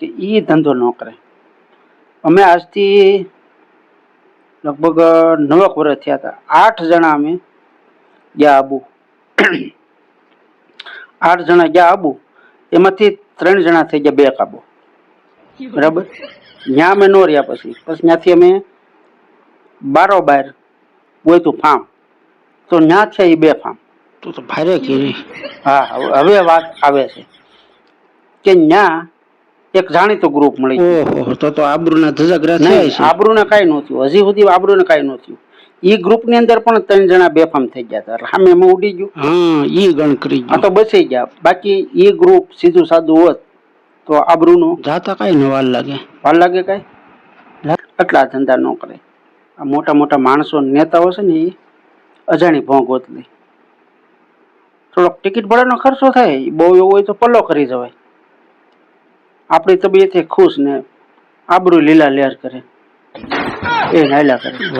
કે એ ધંધો ન કરે. અમે આજથી લગભગ નવક વર્ષ થયા હતા. આઠ જણા અમે ગયા આબુ. આઠ જણા ગયા આબુ. એમાંથી ત્રણ જણા થઈ ગયા બે કાબુ બરાબર? ત્યાં અમે ન રહ્યા પછી. પછી ત્યાંથી અમે બારો બાર ગોયતું ફાર્મ. તો ત્યાં છે એ બે ફાર્મ. તું તો ભારે કીધી હા હવે- હવે વાત આવે છે. કે ત્યાં એક જાણીતું ગ્રુપ મળી ઓહો તો તો આબરૂના ધજાગરા થયા છે આબરૂને કાંઈ નહોતું થયું. હજી સુધી આબરૂને કાંઈ ન થયું. ગ્રુપની અંદર પણ ત્રણ જણા બેફામ થઈ ગયા હતા. સામે એમાં ઉડી ગયું. હા ઈ ગણ કરી આ તો બચી ગયા. બાકી ઈ ગ્રુપ સીધું સાદું હોત તો આબરૂનું જાતા કઈ ન વાર લાગે. વાર લાગે કાંઈ? આટલા ધંધા ન કરે. આ મોટા મોટા માણસો નેતાઓ છે ને એ અજાણી ભોંગ ગોતલી થોડોક ટિકિટ ભાડાનો ખર્ચો થાય. બહુ એવો હોય તો પલ્લો કરી જવાય. આપણી તબિયતે ખુશ ને આબરૂ લીલા લેર કરે. એ નાયલા કરે.